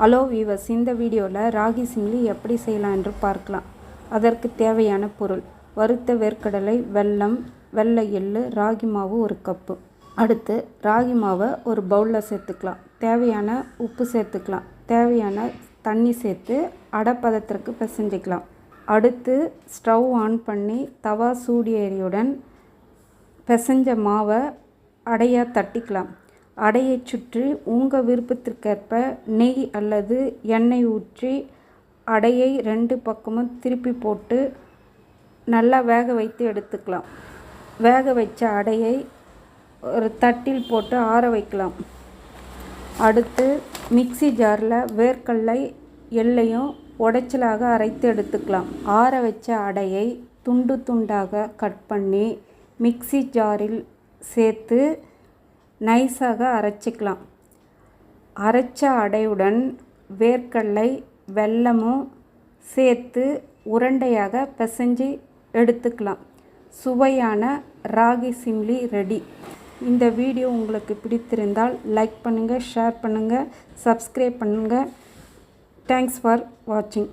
Hello viewers இந்த வீடியோவில் ராகி சிம்லி எப்படி செய்யலாம் என்று பார்க்கலாம். அதற்கு தேவையான பொருள் வறுத்த வேர்க்கடலை வெல்லம் வெள்ளை எள்ளு ராகி மாவு ஒரு கப்பு. அடுத்து ராகி மாவை ஒரு பவுலில் சேர்த்துக்கலாம். தேவையான உப்பு சேர்த்துக்கலாம். தேவையான தண்ணி சேர்த்து அடப்பதத்திற்கு பிசைஞ்சிக்கலாம். அடுத்து ஸ்டவ் ஆன் பண்ணி தவா சூடியேறியுடன் பிசைஞ்ச மாவை அடையாக தட்டிக்கலாம். அடையை சுற்றி உங்கள் விருப்பத்திற்கேற்ப நெய் அல்லது எண்ணெய் ஊற்றி அடையை ரெண்டு பக்கமும் திருப்பி போட்டு நல்லா வேக வைத்து எடுத்துக்கலாம். வேக வைச்ச அடையை ஒரு தட்டில் போட்டு ஆற வைக்கலாம். அடுத்து மிக்ஸி ஜாரில் வேர்க்கடலை எள்ளையும் உடைச்சலாக அரைத்து எடுத்துக்கலாம். ஆற வச்ச அடையை துண்டு துண்டாக கட் பண்ணி மிக்ஸி ஜாரில் சேர்த்து நைஸாக அரைச்சிக்கலாம். அரைச்ச அடையுடன் வேர்க்கடலை வெல்லமும் சேர்த்து உருண்டையாக பிசைஞ்சு எடுத்துக்கலாம். சுவையான ராகி சிம்லி ரெடி. இந்த வீடியோ உங்களுக்கு பிடித்திருந்தால் லைக் பண்ணுங்கள் ஷேர் பண்ணுங்கள் சப்ஸ்கிரைப் பண்ணுங்கள் தேங்க்ஸ் ஃபார் வாட்சிங்